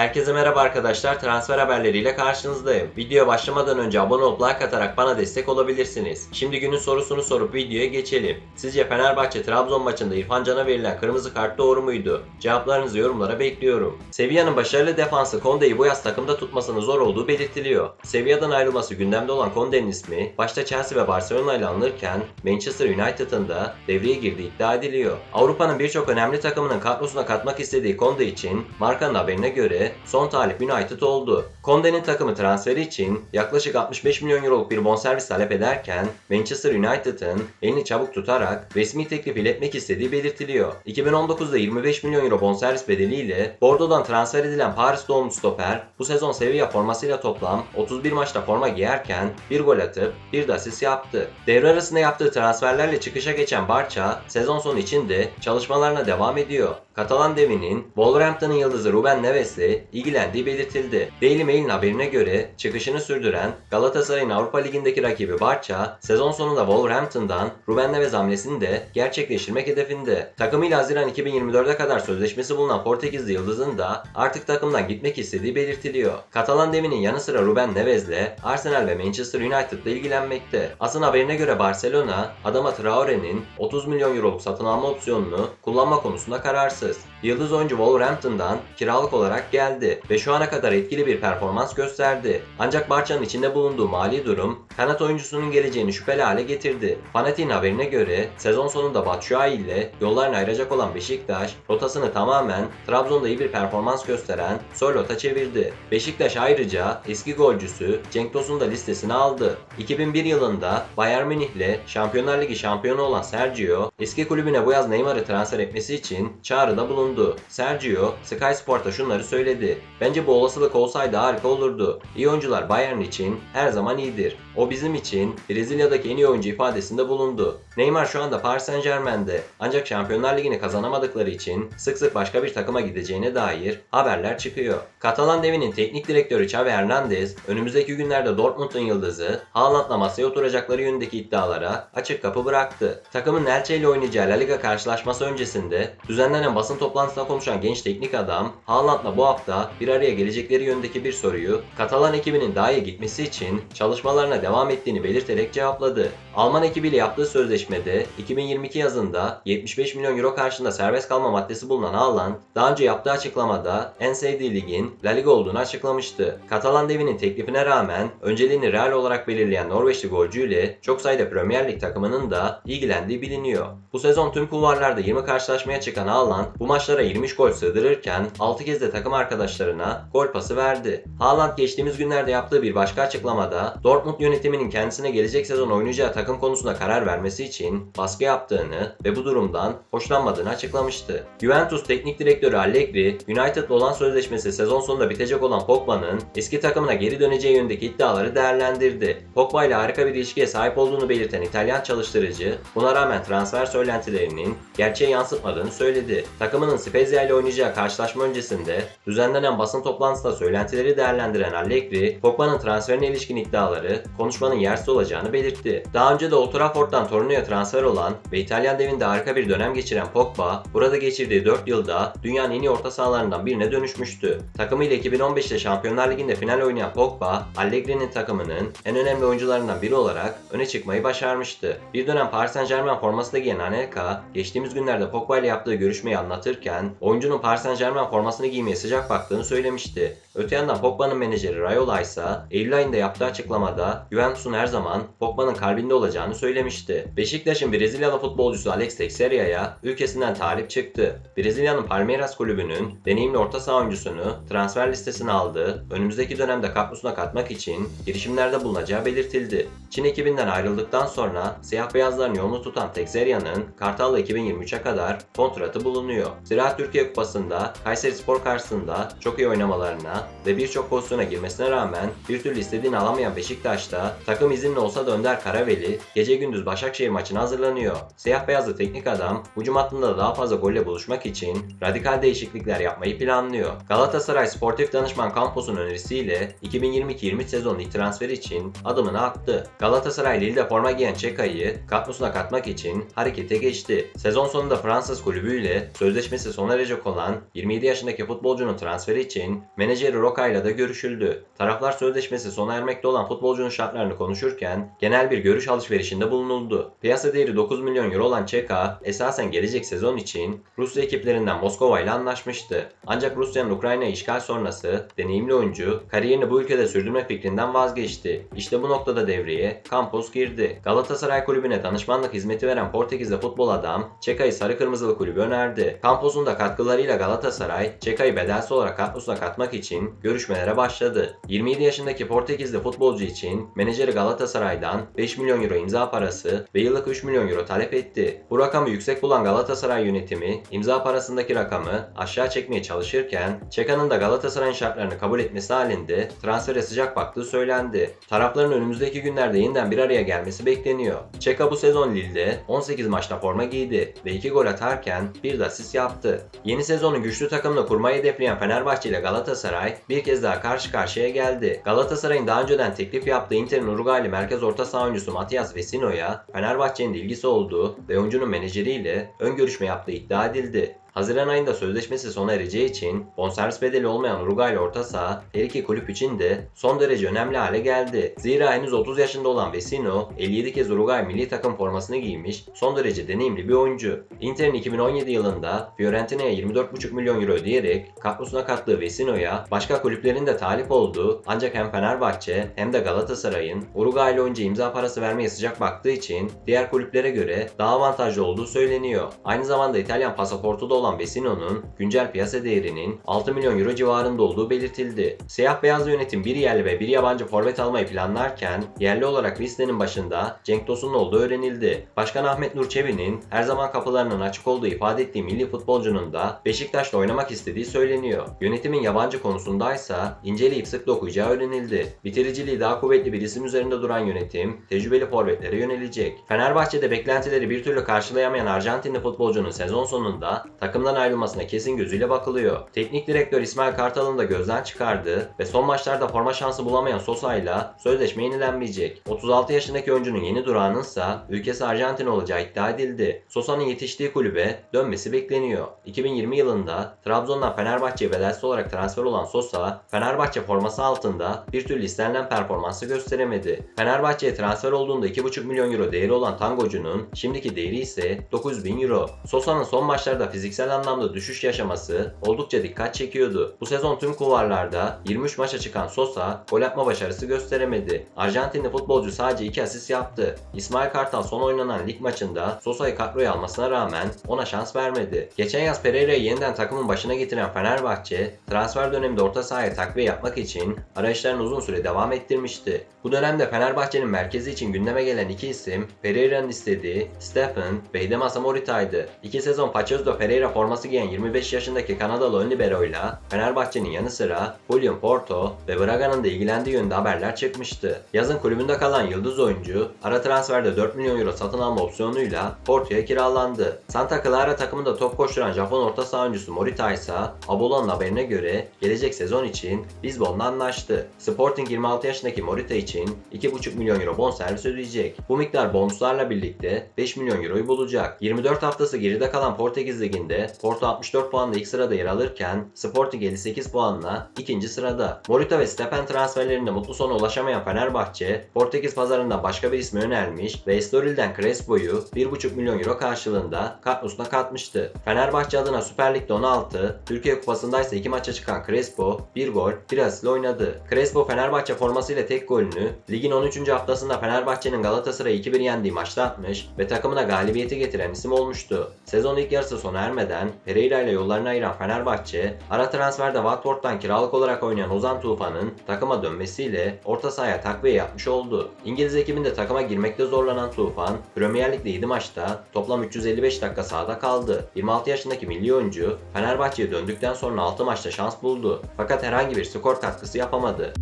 Herkese merhaba arkadaşlar. Transfer haberleriyle karşınızdayım. Videoya başlamadan önce abone olup like atarak bana destek olabilirsiniz. Şimdi günün sorusunu sorup videoya geçelim. Sizce Fenerbahçe Trabzon maçında İrfan Can'a verilen kırmızı kart doğru muydu? Cevaplarınızı yorumlara bekliyorum. Sevilla'nın başarılı defansı Conde'yi bu yaz takımda tutmasının zor olduğu belirtiliyor. Sevilla'dan ayrılması gündemde olan Conde'nin ismi başta Chelsea ve Barcelona ile anılırken Manchester United'ın da devreye girdiği iddia ediliyor. Avrupa'nın birçok önemli takımının kadrosuna katmak istediği Conde için markanın haberine göre son talip United oldu. Conde'nin takımı transferi için yaklaşık 65 milyon euroluk bir bonservis talep ederken Manchester United'ın elini çabuk tutarak resmi teklif iletmek istediği belirtiliyor. 2019'da 25 milyon euro bonservis bedeliyle Bordeaux'dan transfer edilen Paris doğumlu stoper bu sezon Sevilla formasıyla toplam 31 maçta forma giyerken bir gol atıp bir de asist yaptı. Devre arasında yaptığı transferlerle çıkışa geçen Barça sezon sonu için de çalışmalarına devam ediyor. Katalan devinin Wolverhampton'ın yıldızı Ruben Neves'le ilgilendiği belirtildi. Daily Mail'in haberine göre çıkışını sürdüren Galatasaray'ın Avrupa Ligi'ndeki rakibi Barça, sezon sonunda Wolverhampton'dan Ruben Neves hamlesini de gerçekleştirmek hedefinde. Takımıyla Haziran 2024'e kadar sözleşmesi bulunan Portekizli yıldızın da artık takımdan gitmek istediği belirtiliyor. Katalan devinin yanı sıra Ruben Neves'le Arsenal ve Manchester United'la ilgilenmekte. Asın haberine göre Barcelona, Adama Traore'nin 30 milyon euroluk satın alma opsiyonunu kullanma konusunda kararsız. Yıldız oyuncu Wolverhampton'dan kiralık olarak geldi ve şu ana kadar etkili bir performans gösterdi. Ancak Barça'nın içinde bulunduğu mali durum kanat oyuncusunun geleceğini şüpheli hale getirdi. Fanatik'in haberine göre sezon sonunda Batshuayi ile yollarını ayıracak olan Beşiktaş rotasını tamamen Trabzon'da iyi bir performans gösteren Sörlot'a çevirdi. Beşiktaş ayrıca eski golcüsü Cenk Tosun'u da listesine aldı. 2001 yılında Bayern Münih'le Şampiyonlar Ligi şampiyonu olan Sergio eski kulübüne bu yaz Neymar'ı transfer etmesi için çağrıda bulundu. Sergio Sky Sport'a şunları söyledi. Bence bu olasılık olsaydı harika olurdu. İyi oyuncular Bayern için her zaman iyidir. O bizim için Brezilya'daki en iyi oyuncu ifadesinde bulundu. Neymar şu anda Paris Saint Germain'de ancak Şampiyonlar Ligi'ni kazanamadıkları için sık sık başka bir takıma gideceğine dair haberler çıkıyor. Katalan devinin teknik direktörü Xavi Hernandez önümüzdeki günlerde Dortmund'un yıldızı Haaland'la masaya oturacakları yönündeki iddialara açık kapı bıraktı. Takımın Elche ile oynayacağı La Liga karşılaşması öncesinde düzenlenen basın toplantısında konuşan genç teknik adam Haaland'la bu hafta bir araya gelecekleri yönündeki bir soruyu Katalan ekibinin daha iyi gitmesi için çalışmalarına devam ettiğini belirterek cevapladı. Alman ekibiyle yaptığı sözleşmede 2022 yazında 75 milyon euro karşında serbest kalma maddesi bulunan Haaland daha önce yaptığı açıklamada en sevdiği ligin La Liga olduğunu açıklamıştı. Katalan devinin teklifine rağmen önceliğini Real olarak belirleyen Norveçli golcüyle çok sayıda Premier Lig takımının da ilgilendiği biliniyor. Bu sezon tüm kulvarlarda 20 karşılaşmaya çıkan Haaland bu maçlara 23 gol sığdırırken 6 kez de takım arkadaşlarına gol pası verdi. Haaland geçtiğimiz günlerde yaptığı bir başka açıklamada Dortmund yönetiminin kendisine gelecek sezon oynayacağı takım konusunda karar vermesi için baskı yaptığını ve bu durumdan hoşlanmadığını açıklamıştı. Juventus teknik direktörü Allegri, United'la olan sözleşmesi sezon sonunda bitecek olan Pogba'nın eski takımına geri döneceği yönündeki iddiaları değerlendirdi. Pogba ile harika bir ilişkiye sahip olduğunu belirten İtalyan çalıştırıcı, buna rağmen transfer söylentilerinin gerçeğe yansıtmadığını söyledi. Takımının Spezia ile oynayacağı karşılaşma öncesinde düzenlenen basın toplantısında söylentileri değerlendiren Allegri, Pogba'nın transferine ilişkin iddiaları konuşmanın yersiz olacağını belirtti. Daha önce de Old Trafford'dan Torino'ya transfer olan ve İtalyan devinde harika bir dönem geçiren Pogba, burada geçirdiği 4 yılda dünyanın en iyi orta sahalarından birine dönüşmüştü. Takımıyla 2015'te Şampiyonlar Ligi'nde final oynayan Pogba, Allegri'nin takımının en önemli oyuncularından biri olarak öne çıkmayı başarmıştı. Bir dönem Paris Saint Germain forması da giyen Anelka, geçtiğimiz günlerde Pogba ile yaptığı görüşmeyi anlatırken, oyuncunun Paris Saint Germain formasını giymeye sıcak baktığını söylemişti. Öte yandan Pogba'nın menajeri Raiola ise Eylül ayında yaptığı açıklamada Juventus'un her zaman Pogba'nın kalbinde olacağını söylemişti. Beşiktaş'ın Brezilyalı futbolcusu Alex Teixeira'ya ülkesinden talip çıktı. Brezilya'nın Palmeiras kulübünün deneyimli orta saha oyuncusunu transfer listesine aldığı, önümüzdeki dönemde kadrosuna katmak için girişimlerde bulunacağı belirtildi. Çin ekibinden ayrıldıktan sonra siyah beyazların yolunu tutan Teixeira'nın Kartal'la 2023'e kadar kontratı bulunuyor. Ziraat Türkiye Kupası'nda Kayseri Spor karşısında çok iyi oynamalarına ve birçok pozisyona girmesine rağmen bir türlü istediğini alamayan Beşiktaş'ta takım izinli olsa da Önder Karaveli gece gündüz Başakşehir maçına hazırlanıyor. Siyah beyazlı teknik adam hücum hattında daha fazla golle buluşmak için radikal değişiklikler yapmayı planlıyor. Galatasaray Sportif Danışman Kampos'un önerisiyle 2022-23 sezon lig transferi için adımını attı. Galatasaray Lille'de forma giyen Çeka'yı kadrosuna katmak için harekete geçti. Sezon sonunda Fransız kulübüyle sözleşmesi sona erecek olan 27 yaşındaki futbolcunun transferi için menajeri Roca ile de görüşüldü. Taraflar sözleşmesi sona ermekte olan futbolcunun şartlarını konuşurken genel bir görüş alışverişinde bulunuldu. Piyasa değeri 9 milyon euro olan Çeka esasen gelecek sezon için Rusya ekiplerinden Moskova ile anlaşmıştı. Ancak Rusya'nın Ukrayna işgal sonrası deneyimli oyuncu kariyerini bu ülkede sürdürme fikrinden vazgeçti. İşte bu noktada devreye Campos girdi. Galatasaray kulübüne danışmanlık hizmeti veren Portekizli futbol adam Çeka'yı sarı kırmızılı kulübü önerdi. Campos'un da katkılarıyla Galatasaray Çeka'yı bedelsiz olarak kadrosuna katmak için görüşmelere başladı. 27 yaşındaki Portekizli futbolcu için menajeri Galatasaray'dan 5 milyon euro imza parası ve yıllık 3 milyon euro talep etti. Bu rakamı yüksek bulan Galatasaray yönetimi imza parasındaki rakamı aşağı çekmeye çalışırken Çeka'nın da Galatasaray'ın şartlarını kabul etmesi halinde transfere sıcak baktığı söylendi. Tarafların önümüzdeki günlerde yeniden bir araya gelmesi bekleniyor. Çeka bu sezon Lille'de 18 maçta forma giydi ve 2 gol atarken bir de asist yaptı. Yeni sezonu güçlü takımla kurmayı hedefleyen Fenerbahçe ile Galatasaray bir kez daha karşı karşıya geldi. Galatasaray'ın daha önceden teklif yaptığı Inter'in Uruguaylı merkez orta saha oyuncusu Matias Vecino'ya Fenerbahçe'nin ilgisi olduğu ve oyuncunun menajeriyle ön görüşme yaptığı iddia edildi. Haziran ayında sözleşmesi sona ereceği için bonservis bedeli olmayan Uruguaylı orta saha her iki kulüp için de son derece önemli hale geldi. Zira henüz 30 yaşında olan Vecino 57 kez Uruguay milli takım formasını giymiş son derece deneyimli bir oyuncu. Inter'in 2017 yılında Fiorentina'ya 24,5 milyon euro ödeyerek kadrosuna kattığı Vecino'ya başka kulüplerin de talip olduğu ancak hem Fenerbahçe hem de Galatasaray'ın Uruguaylı oyuncu imza parası vermeye sıcak baktığı için diğer kulüplere göre daha avantajlı olduğu söyleniyor. Aynı zamanda İtalyan pasaportu da olan Vecino'nun güncel piyasa değerinin 6 milyon euro civarında olduğu belirtildi. Siyah beyaz yönetim bir yerli ve bir yabancı forvet almayı planlarken yerli olarak listenin başında Cenk Tosun'un olduğu öğrenildi. Başkan Ahmet Nur Çebi'nin her zaman kapılarının açık olduğu ifade ettiği milli futbolcunun da Beşiktaş'ta oynamak istediği söyleniyor. Yönetimin yabancı konusundaysa inceleyip sık dokuyacağı öğrenildi. Bitiriciliği daha kuvvetli bir isim üzerinde duran yönetim tecrübeli forvetlere yönelecek. Fenerbahçe'de beklentileri bir türlü karşılayamayan Arjantinli futbolcunun sezon sonunda takımdan ayrılmasına kesin gözüyle bakılıyor. Teknik direktör İsmail Kartal'ın da gözden çıkardığı ve son maçlarda forma şansı bulamayan Sosa'yla sözleşme yenilenmeyecek. 36 yaşındaki oyuncunun yeni durağınınsa ülkesi Arjantin olacağı iddia edildi. Sosa'nın yetiştiği kulübe dönmesi bekleniyor. 2020 yılında Trabzon'dan Fenerbahçe'ye bedelsiz olarak transfer olan Sosa, Fenerbahçe forması altında bir türlü istenilen performansı gösteremedi. Fenerbahçe'ye transfer olduğunda 2,5 milyon euro değeri olan Tangocunun şimdiki değeri ise 900 bin euro. Sosa'nın son maçlarda fiziksel anlamda düşüş yaşaması oldukça dikkat çekiyordu. Bu sezon tüm kulvarlarda 23 maça çıkan Sosa gol atma başarısı gösteremedi. Arjantinli futbolcu sadece 2 asist yaptı. İsmail Kartal son oynanan lig maçında Sosa'yı kadroya almasına rağmen ona şans vermedi. Geçen yaz Pereira'yı yeniden takımın başına getiren Fenerbahçe transfer döneminde orta sahaya takviye yapmak için arayışlarını uzun süre devam ettirmişti. Bu dönemde Fenerbahçe'nin merkezi için gündeme gelen iki isim Pereira'nın istediği Stephen ve Hidemasa Morita'ydı. İki sezon Paçözdo Pereira forması giyen 25 yaşındaki Kanadalı ön libero'yla Fenerbahçe'nin yanı sıra William Porto ve Braga'nın da ilgilendiği yönde haberler çıkmıştı. Yazın kulübünde kalan yıldız oyuncu ara transferde 4 milyon euro satın alma opsiyonuyla Porto'ya kiralandı. Santa Clara takımında top koşturan Japon orta saha oyuncusu Morita ise Abolon'un haberine göre gelecek sezon için Lisbon'la anlaştı. Sporting 26 yaşındaki Morita için 2,5 milyon euro bonservis ödeyecek. Bu miktar bonuslarla birlikte 5 milyon euroyu bulacak. 24 haftası geride kalan Portekiz Ligi'nde Porto 64 puanla ilk sırada yer alırken Sporting 58 puanla ikinci sırada. Morita ve Stepen transferlerinde mutlu sona ulaşamayan Fenerbahçe, Portekiz pazarında başka bir ismi önermiş ve Estoril'den Crespo'yu 1,5 milyon euro karşılığında kadrosuna katmıştı. Fenerbahçe adına Süper Lig'de 16, Türkiye Kupası'nda ise 2 maça çıkan Crespo 1 gol, 1 asistle oynadı. Crespo Fenerbahçe formasıyla tek golünü ligin 13. haftasında Fenerbahçe'nin Galatasaray'ı 2-1 yendiği maçta atmış ve takımına galibiyeti getiren isim olmuştu. Sezon ilk yarısı sona ermeden Pereira ile yollarını ayıran Fenerbahçe, ara transferde Watford'dan kiralık olarak oynayan Ozan Tufan'ın takıma dönmesiyle orta sahaya takviye yapmış oldu. İngiliz ekibinde takıma girmekte zorlanan Tufan, Premier Lig'de 7 maçta toplam 355 dakika sahada kaldı. 26 yaşındaki milli oyuncu Fenerbahçe'ye döndükten sonra 6 maçta şans buldu. Fakat herhangi bir skor katkısı yapamadı.